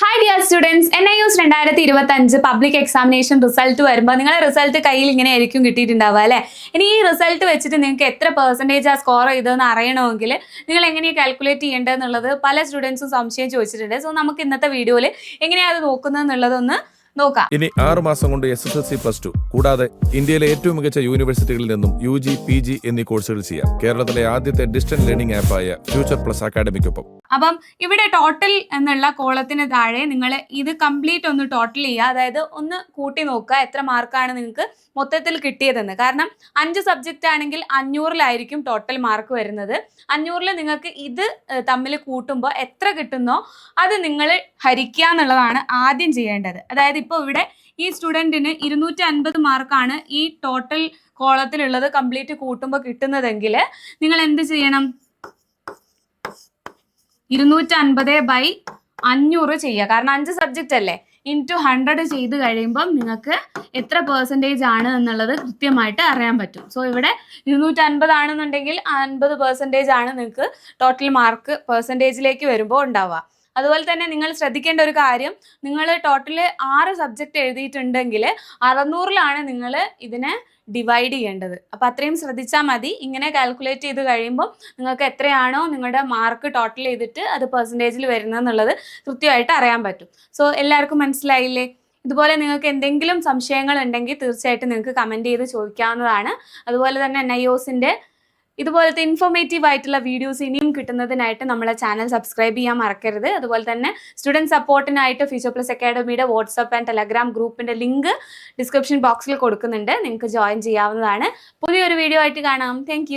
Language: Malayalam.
Hi dear students N I use രണ്ടായിരത്തി ഇരുപത്തി അഞ്ച് പബ്ലിക് എക്സാമിനേഷൻ റിസൾട്ട് വരുമ്പോൾ നിങ്ങളെ റിസൾട്ട് കയ്യിൽ ഇങ്ങനെ ആയിരിക്കും കിട്ടിയിട്ടുണ്ടാവുക അല്ലേ? ഇനി ഈ റിസൾട്ട് വെച്ചിട്ട് നിങ്ങൾക്ക് എത്ര പെർസെന്റേജ് ആ സ്കോർ ചെയ്തതെന്ന് അറിയണമെങ്കിൽ നിങ്ങൾ എങ്ങനെയാണ് കാൽക്കുലേറ്റ് ചെയ്യേണ്ടതെന്നുള്ളത് പല സ്റ്റുഡൻസും സംശയം ചോദിച്ചിട്ടുണ്ട്. സോ നമുക്ക് ഇന്നത്തെ വീഡിയോയിൽ എങ്ങനെയാണ് അത് നോക്കുന്നതെന്നുള്ളതൊന്ന് നോക്കാം. ഇനി ആറ് മാസം കൊണ്ട് S S L C plus two കൂടാതെ ഇന്ത്യയിലെ ഏറ്റവും മികച്ച യൂണിവേഴ്സിറ്റികളിൽ നിന്നും യു ജി പി ജി എന്നീ കോഴ്സുകൾ ചെയ്യാം. കേരളത്തിലെ ആദ്യത്തെ ഡിസ്റ്റൻസ് ലേണിംഗ് ആപ്പായ ഫ്യൂച്ചർ പ്ലസ് അക്കാഡമിക്കൊപ്പം അപ്പം ഇവിടെ ടോട്ടൽ എന്നുള്ള കോളത്തിന് താഴെ നിങ്ങൾ ഇത് കംപ്ലീറ്റ് ഒന്ന് ടോട്ടൽ ചെയ്യുക. അതായത് ഒന്ന് കൂട്ടി നോക്കുക എത്ര മാർക്കാണ് നിങ്ങൾക്ക് മൊത്തത്തിൽ കിട്ടിയതെന്ന്. കാരണം അഞ്ച് സബ്ജക്റ്റ് ആണെങ്കിൽ അഞ്ഞൂറിലായിരിക്കും ടോട്ടൽ മാർക്ക് വരുന്നത്. അഞ്ഞൂറിൽ നിങ്ങൾക്ക് ഇത് തമ്മിൽ കൂട്ടുമ്പോൾ എത്ര കിട്ടുന്നോ അത് നിങ്ങൾ ഹരിക്കുക എന്നുള്ളതാണ് ആദ്യം ചെയ്യേണ്ടത്. അതായത് ഇപ്പോൾ ഇവിടെ ഈ സ്റ്റുഡന്റിന് ഇരുന്നൂറ്റി അൻപത് മാർക്കാണ് ഈ ടോട്ടൽ കോളത്തിലുള്ളത് കംപ്ലീറ്റ് കൂട്ടുമ്പോൾ കിട്ടുന്നതെങ്കിൽ നിങ്ങൾ എന്ത് ചെയ്യണം? ഇരുന്നൂറ്റി അൻപത് ബൈ അഞ്ഞൂറ് ചെയ്യുക. കാരണം അഞ്ച് സബ്ജക്റ്റ് അല്ലേ? ഇന്റു ഹൺഡ്രഡ് ചെയ്ത് കഴിയുമ്പം നിങ്ങൾക്ക് എത്ര പേഴ്സന്റേജ് ആണ് എന്നുള്ളത് കൃത്യമായിട്ട് അറിയാൻ പറ്റും. സോ ഇവിടെ ഇരുന്നൂറ്റി അൻപത് ആണെന്നുണ്ടെങ്കിൽ അൻപത് പേഴ്സന്റേജ് ആണ് നിങ്ങൾക്ക് ടോട്ടൽ മാർക്ക് പേഴ്സന്റേജിലേക്ക് വരുമ്പോൾ ഉണ്ടാവുക. അതുപോലെ തന്നെ നിങ്ങൾ ശ്രദ്ധിക്കേണ്ട ഒരു കാര്യം നിങ്ങൾ ടോട്ടൽ ആറ് സബ്ജക്റ്റ് എഴുതിയിട്ടുണ്ടെങ്കിൽ അറുന്നൂറിലാണ് നിങ്ങൾ ഇതിനെ ഡിവൈഡ് ചെയ്യേണ്ടത്. അപ്പം അത്രയും ശ്രദ്ധിച്ചാൽ മതി. ഇങ്ങനെ കാൽക്കുലേറ്റ് ചെയ്ത് കഴിയുമ്പോൾ നിങ്ങൾക്ക് എത്രയാണോ നിങ്ങളുടെ മാർക്ക് ടോട്ടൽ ചെയ്തിട്ട് അത് പെർസെന്റേജിൽ വരുന്നതെന്നുള്ളത് കൃത്യമായിട്ട് അറിയാൻ പറ്റും. സോ എല്ലാവർക്കും മനസ്സിലായില്ലേ? ഇതുപോലെ നിങ്ങൾക്ക് എന്തെങ്കിലും സംശയങ്ങൾ ഉണ്ടെങ്കിൽ തീർച്ചയായിട്ടും നിങ്ങൾക്ക് കമന്റ് ചെയ്ത് ചോദിക്കാവുന്നതാണ്. അതുപോലെ തന്നെ എൻ ഐ ഒസിന്റെ ഇതുപോലത്തെ ഇൻഫോർമേറ്റീവ് ആയിട്ടുള്ള വീഡിയോസ് ഇനിയും കിട്ടുന്നതിനായിട്ട് നമ്മളെ ചാനൽ സബ്സ്ക്രൈബ് ചെയ്യാൻ മറക്കരുത്. അതുപോലെ തന്നെ സ്റ്റുഡന്റ് സപ്പോർട്ടിനായിട്ട് ഫ്യൂച്ചർ പ്ലസ് അക്കാഡമിയുടെ വാട്സപ്പ് ആൻഡ് ടെലഗ്രാം ഗ്രൂപ്പിന്റെ ലിങ്ക് ഡിസ്ക്രിപ്ഷൻ ബോക്സിൽ കൊടുക്കുന്നുണ്ട്. നിങ്ങൾക്ക് ജോയിൻ ചെയ്യാവുന്നതാണ്. പുതിയൊരു വീഡിയോ ആയിട്ട് കാണാം. താങ്ക്